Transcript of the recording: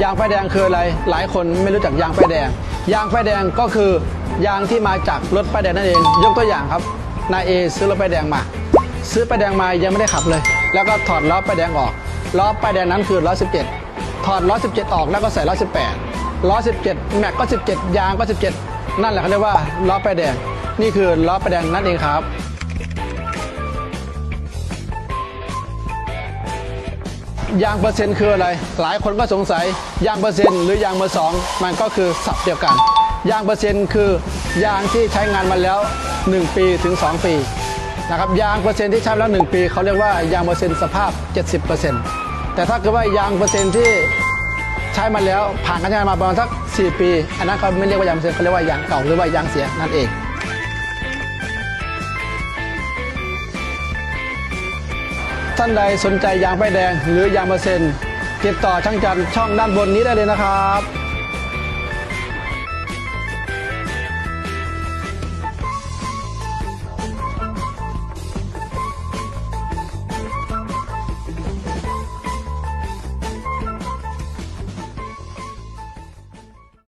ยางไฟแดงคืออะไร หลายคนไม่รู้จักยางไฟแดง ยางไฟแดงก็คือยางที่มาจากรถป้ายแดงนั่นเอง ยกตัวอย่างครับ นายเอซื้อรถป้ายแดงมา ซื้อป้ายแดงมายังไม่ได้ขับเลย แล้วก็ถอดล้อป้ายแดงออก ล้อป้ายแดงนั้นคือล้อ 17 ถอดล้อ 17 ออกแล้วก็ใส่ล้อ 18 ล้อ 17 แม็กก็ 17 ยางก็ 17 นั่นแหละเขาเรียกว่าล้อป้ายแดง นี่คือล้อป้ายแดงนั่นเองครับ ยางเปอร์เซ็นต์คืออะไร หลายคนก็สงสัย ยางเปอร์เซ็นต์หรือยางเบอร์สองมันก็คือสับเดียวกัน ยางเปอร์เซ็นต์คือยางที่ใช้งานมาแล้ว 1 ปีถึง 2 ปีนะครับยางเปอร์เซ็นต์ที่ใช้แล้ว 1 ปีเขาเรียกว่ายางเปอร์เซ็นต์สภาพ 70%แต่ถ้าเกิดว่ายางเปอร์เซ็นต์ที่ใช้มาแล้วผ่านการใช้งานมาประมาณสัก 4 ปี อันนั้นเขาไม่เรียกว่ายางเปอร์เซ็นต์เขาเรียกว่ายางเก่าหรือว่ายางเสียนั่นเอง ท่านใดสนใจยางใบแดง หรือยางเปอร์เซ็นต์ติดต่อช่างจันช่องด้านบนนี้ได้เลยนะครับ